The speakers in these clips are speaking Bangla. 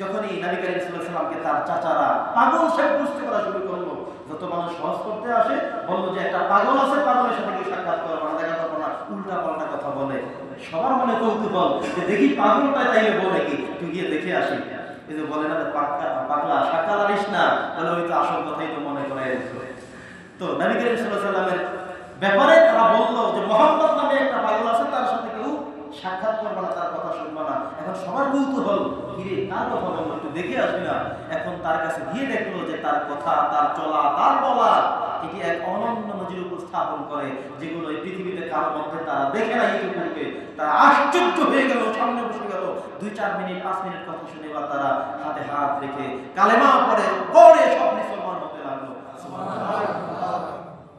যখনই নবী করিম তার চাচারা পাগল বুঝতে করা শুরু করল, যত মানুষ সহজ করতে আসে, বলল যে একটা পাগল আছে, পাগলের সাথে গিয়ে সাক্ষাৎ করব না, দেখা করব না উল্টা পাল্টা কথা বলে। সবার মনে কৌতূহল যে দেখি পাগলটা তাইলে বলে কি? তুই গিয়ে দেখে আসি। এই যে বলে না পাক্কা পাগলা সাক্ষাৎ আনিস না, তাহলে ওই তো আসল কথাই তো মনে করে। তো নবী করিম সাল্লাল্লাহু ব্যাপারে তারা বলল যে মোহাম্মদ নামে একটা পাগল আছে, তার সাথে কেউ সাক্ষাৎ করবে না, তার কথা শুনবে না। এখন সবার কৌতূহল কিরে কার বলল একটু দেখে আসবি না? এখন তার কাছে গিয়ে দেখল যে তার কথা, তার চলা, তার বলা এটি এক অনন্য নজির উপস্থাপন করে, যেগুলো এই পৃথিবীতে কারোর মধ্যে তারা দেখে না ইউটিউবে তারা আশ্চর্য হয়ে গেল, সামনে বসে গেল। দুই, চার মিনিট, পাঁচ মিনিট কথা শুনে বা তারা হাতে হাত রেখে কালেমা পড়ে পড়ে সব মুসলমান হতে লাগল।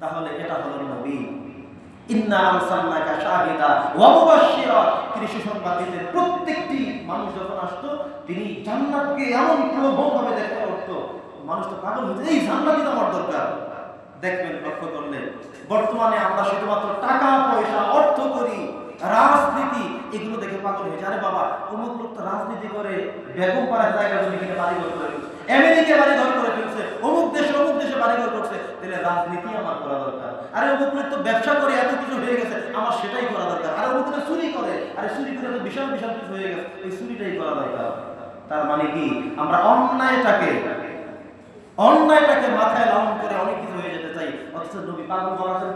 তাহলে এটা হলো নবী। প্রত্যেকটি মানুষ যখন আসতো, তিনি জান্নাতকে এমন দেখতে মানুষ তো পাগল হচ্ছে এই জান্নাতই আমার দরকার। দেখবেন, লক্ষ্য করলে, বর্তমানে আমরা শুধুমাত্র টাকা, পয়সা, অর্থ করি, রাজনীতি, এগুলো দেখে পাগল হয়ে যায়। বাবা, অমুক লোক তো রাজনীতি করে, বেগম পাড়ার জায়গা জমি কিনে বাড়ি ঘর করে আমেরিকা বাড়ি ঘর করে ফেলছে, অমুক দেশে অমুক দেশে বাড়ি ঘর করছে তাহলে রাজনীতি আমার করা দরকার। আরে ব্যবসা করে, এত কিছু হয়ে গেছে, আমার সেটাই করা দরকার। আরে চুরি করে, আরে চুরি করে তো বিশাল বিশাল কিছু হয়ে গেছে, এই চুরিটাই করা দরকার। তার মানে কি? আমরা অন্যায়টাকে অন্যায়টাকে মাথায় লালন করে অনেক কিছু হয়ে যেতে চাই। অথচ নবী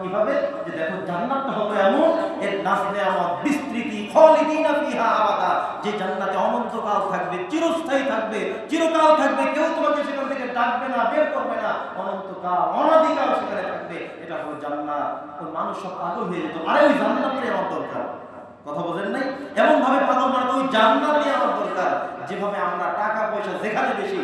কীভাবে? যে দেখো, জান্নাতটা হবে এমন, এর নাসলে আমার বিস্তৃতি খালিদিনা ফিহা আবাদা। যে জান্নাতে অনন্তকাল থাকবে, চিরস্থায়ী থাকবে, চিরকাল থাকবে, কেউ তোমাকে সেখান থেকে ডাকবে না বের করবে না অনন্তকাল অনাদিকাল সেখানে থাকবে। এটা হলো জান্নাত। ওই মানুষ সব পাগল হয়ে যেত। আরে ওই জান্নাতটাই আমার দরকার। কথা বোঝেন নাই? এমন ভাবে পাগল মানে ওই জান্নাতই আমার দরকার। যেভাবে আমরা টাকা পয়সা যেখানে বেশি,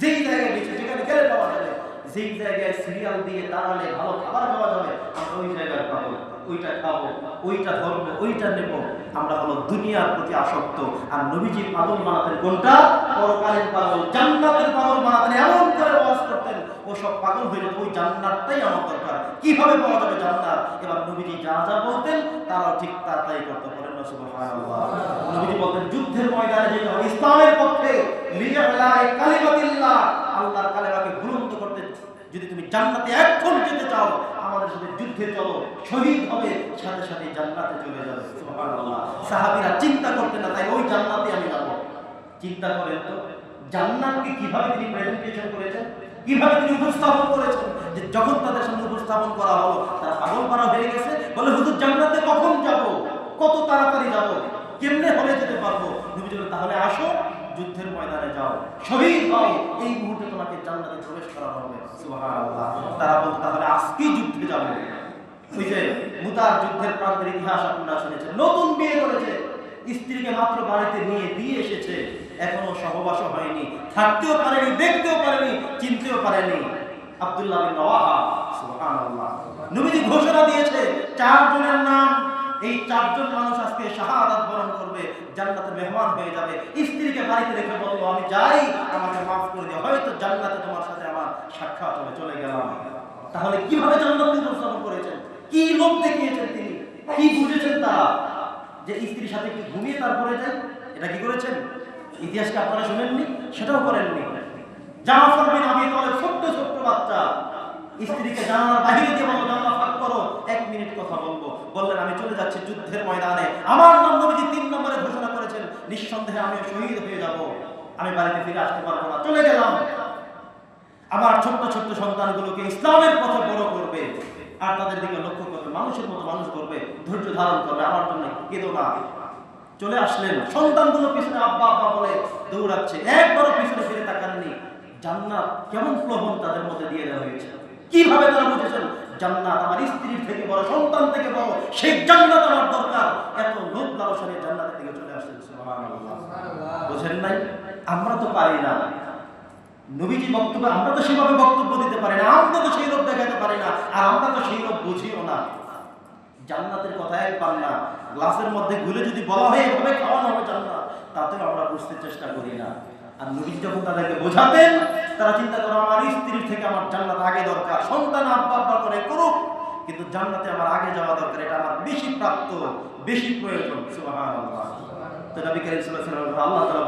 যেই জায়গায় বেশি, যেখানে গেলে পাওয়া যাবে, যেই জায়গায় সিরিয়াল দিয়ে দাঁড়ালে ভালো খাবার পাওয়া যাবে, আমরা ওই জায়গায় পাবো ওইটা খাব ওইটা ধরবো ওইটা নেব। আমরা হলো দুনিয়ার প্রতি আসক্ত। আর নবীজির পাগল বানাতেন কোনটা? পরকালীন পাগল, জান্নাতের পাগল বানাতেন, এমন করে ওয়াজ করতেন। ও সব পাগল হয়ে ওই জান্নাতটাই আমার দরকার। কীভাবে পাওয়া যাবে জান্নাত? এবার নবীজি যা যা বলতেন, তারাও ঠিক তা তাই করতে পারেন না, সুবহানাল্লাহ। নবীজি বলতেন, যুদ্ধের ময়দানে যেতে হবে, ইসলামের পক্ষে লিজালাই কালিমাতিল্লাহ। আল্লাহর কালেমাকে করতে যদি তুমি জান্নাতে এখন যেতে চাও, আমাদের সাথে যুদ্ধে চলো, শহীদ হবে, সাথে সাথে জান্নাতে চলে যাবে। সাহাবীরা চিন্তা করতেন না, তাই ওই জান্নাতে আমি যাব। চিন্তা করেন তো, জান্নাতকে কীভাবে তিনি প্রেজেন্টেশন করেছেন? কীভাবে তিনি উপস্থাপন করেছেন? যে যখন তাদের সামনে উপস্থাপন করা হলো, তারা পাগল পারা হয়ে গেছে, বলে, হুজুর, জান্নাতে কখন যাব? কত তাড়াতাড়ি যাব? কেমনে হলে যেতে পারব? তুমি তাহলে আসো যুদ্ধের ময়দানে যাও। শহীদ হও। এই মুহূর্তে তোমাকে জান্নাতে প্রবেশ করা হবে। সুবহানাল্লাহ। তারা বলতো, তাহলে আজকেই যুদ্ধে যাব। ওই যে মুতার যুদ্ধের প্রান্তের ইতিহাস আপনারা শুনেছেন। নতুন বিয়ে করেছে। স্ত্রীকে মাত্র বাড়িতে নিয়ে দিয়ে এসেছে। এখনও সহবাসও হয়নি। থাকতেও পারেনি, দেখতেও পারেনি, চিনতেও পারেনি। আব্দুল্লাহ বিন সুবহানাল্লাহ। নবীজি ঘোষণা দিয়েছে, চারজনের নাম এই চারজন মানুষ আজকে শাহাদাত বরণ করবে, জান্নাতের মেহমান হয়ে যাবে। স্ত্রীকে বাড়িতে রেখে বলব আমি যাই, আমাকে মাফ করে দিও। হয়তো জান্নাতে তোমার সাথে আমার সাক্ষাৎ হবে, চলে গেলাম। তাহলে কীভাবে জান্নাত উপস্থাপন করেছেন? কি লোক দেখিয়েছেন তিনি? কি বুঝেছেন তারা? যে স্ত্রীর সাথে কি ঘুমিয়ে তারপরে যায় এটা কি করেছেন? ইতিহাসকে আপনারা শুনেননি? সেটাও করেননি। জাফর বিন আবি তালেব ছোট্ট ছোট্ট বাচ্চা। স্ত্রীকে জানালার বাহিরে দিয়ে বলো জানালা ফাঁক করো। মিনিট কথা বলব। বললেন, আমি চলে যাচ্ছি যুদ্ধের ময়দানে। আমার নাম নবীজি তিন নম্বরে ঘোষণা করেছেন। নিঃসন্দেহে আমি শহীদ হয়ে যাব। আমি বাড়িতে ফিরে আসতে পারব না। চলে গেলাম। আমার ছোট্ট ছোট্ট সন্তানগুলোকে ইসলামের পথে বড় করবে। আর তাদের দিকে লক্ষ্য করবে। মানুষের মতো মানুষ করবে। ধৈর্য ধারণ করবে। আমার জন্য কেঁদো না। চলে আসলেন। সন্তানগুলো পিছনে আব্বা আব্বা বলে দৌড়াচ্ছে। একবারও পিছনে ফিরে তাকাননি। জান্নাত কেমন প্রবণ তাদের মধ্যে দিয়ে দেওয়া হয়েছে। কীভাবে তারা বুঝেছেন? জান্নাত আমার স্ত্রীর থেকে বড়, সন্তান থেকে বড়, সেই জান্নাত আমার দরকার। এত লোভ লালসা নিয়ে জান্নাতের দিকে চলে সুবহানাল্লাহ। বুঝেন নাই? আমরা তো পারি না। নবীজি বক্তব্য, আমরা তো সেভাবে বক্তব্য দিতে পারি না, আমরা তো সেই লোক দেখাতে পারি না, আর আমরা তো সেই লোক বুঝিও না। জান্নাতের কথা এক পান না, গ্লাসের মধ্যে গুলে যদি বলা হয়, এভাবে খাওয়ানো হবে জান্নাত, তাতেও আমরা বুঝতে চেষ্টা করি না। আর নবীজি যখন তাদেরকে বোঝাতেন তারা চিন্তা করো, আমার স্ত্রীর থেকে আমার জান্নাত আগে দরকার, সন্তান আব্বা আব্বা করে করুক, কিন্তু জান্নাতে আমার আগে যাওয়া দরকার, এটা আমার বেশি প্রাপ্ত বেশি প্রয়োজন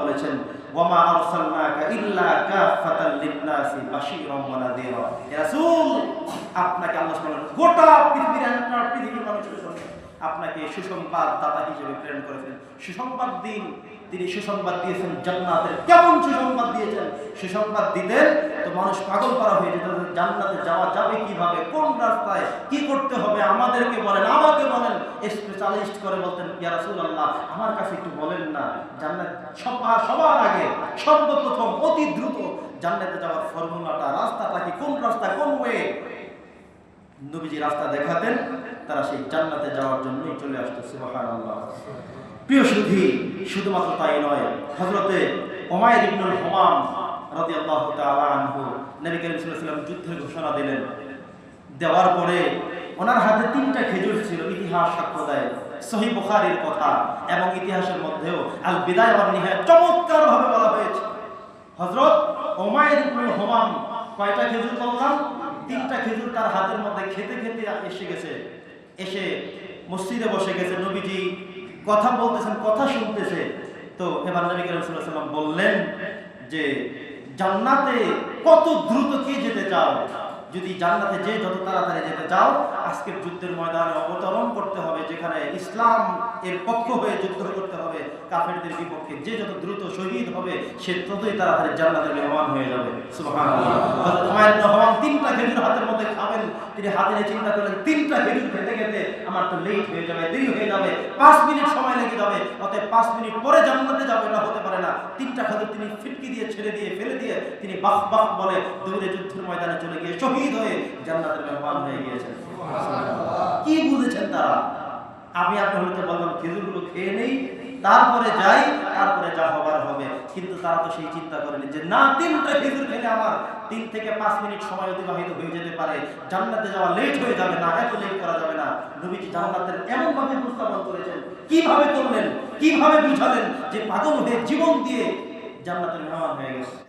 বলেছেন ইল্লা আপনাকে আল্লাহ গোটা পৃথিবীর পৃথিবীর মানুষের আপনাকে সুসংবাদ দাতা হিসেবে প্রেরণ করেছেন। সুসংবাদ দিন, তিনি সুসংবাদ দিয়েছেন জান্নাতের। কেমন সুসংবাদ দিয়েছেন? সুসংবাদ দিতেন তো মানুষ পাগল করা হয়ে যেত জান্নাতে যাওয়া যাবে কীভাবে? কোন রাস্তায়? কি করতে হবে? আমাদেরকে বলেন, আমাকে বলেন। স্পেশালিস্ট করে বলতেন, ইয়া রাসূলুল্লাহ, আমার কাছে একটু বলেন না। জান্নাত সবার সবার আগে সর্বপ্রথম অতি দ্রুত জান্নাতে যাওয়ার ফর্মুলাটা, রাস্তাটা কি? কোন রাস্তা? কোন ওয়ে নবীজি রাস্তা দেখাতেন, তারা সেই জান্নাতে যাওয়ার জন্যই চলে আসতো, সুবহানাল্লাহ। প্রিয় সুধী শুধুমাত্র তাই নয় হজরতে ওমাইর ইবনুল হুমাম রাদিয়াল্লাহু তাআলা আনহু, নবী করিম আলাইহি যুদ্ধের ঘোষণা দিলেন। দেওয়ার পরে ওনার হাতে তিনটা খেজুর ছিল, ইতিহাস সাক্ষ্য দেয় সহি বুখারীর কথা এবং ইতিহাসের মধ্যেও আল বিদায় ওয়ান নিহায়া চমৎকার ভাবে বলা হয়েছে। হজরত ওমাইর ইবনুল হমাম কয়টা খেজুর বললাম তিনটা খেজুর তার হাতের মধ্যে খেতে খেতে এসে গেছে। এসে মসজিদে বসে গেছে নবীজি, কথা বলতেছেন, কথা শুনতেছে। তো এবার নবী করিম বললেন যে, জান্নাতে কত দ্রুত কে যেতে চাও? যদি জান্নাতে যে যত তাড়াতাড়ি যেতে চাও, আজকের যুদ্ধের ময়দানে অবতরণ করতে হবে, যেখানে ইসলাম এর পক্ষ হয়ে যুদ্ধ করতে হবে, কাফেরদের বিপক্ষে যে যত দ্রুত শহীদ হবে, সে ততই তাড়াতাড়ি জান্নাতের মেহমান হয়ে যাবে। তিনটা খেজুর হাতের মধ্যে খাবেন, তিনি হাতে নিয়ে চিন্তা করলেন, তিনটা খেজুর খেতে খেতে আমার তো লেট হয়ে যাবে, দেরি হয়ে যাবে, পাঁচ মিনিট সময় লেগে যাবে, অতএব পাঁচ মিনিট পরে জান্নাতে যাবে না হতে পারে না। তিনটা খেজুর তিনি ফিটকি দিয়ে ছেড়ে দিয়ে ফেলে দিয়ে তিনি বাহ বাহ বলে দৌড়ে যুদ্ধের ময়দানে চলে গিয়ে শহীদ হয়ে জান্নাতের মেহমান হয়ে গিয়েছেন। কি বুঝেছেন তারা? আমি আপনার হতে বললাম খেজুরগুলো খেয়ে নেই তারপরে যাই তারপরে যা হবার হবে। কিন্তু তারা তো সেই চিন্তা করেনি যে না তিনটা খেজুর খেলে আমার তিন থেকে পাঁচ মিনিট সময় অতিবাহিত হয়ে যেতে পারে। জান্নাতে যাওয়া লেট হয়ে যাবে না এত লেট করা যাবে না। নবীজি জান্নাতের এমন ভাবে উপস্থাপন করেছেন। কীভাবে করলেন? কীভাবে বুঝালেন যে পাগল হয়ে জীবন দিয়ে জান্নাতের মেহমান হয়ে গেছে?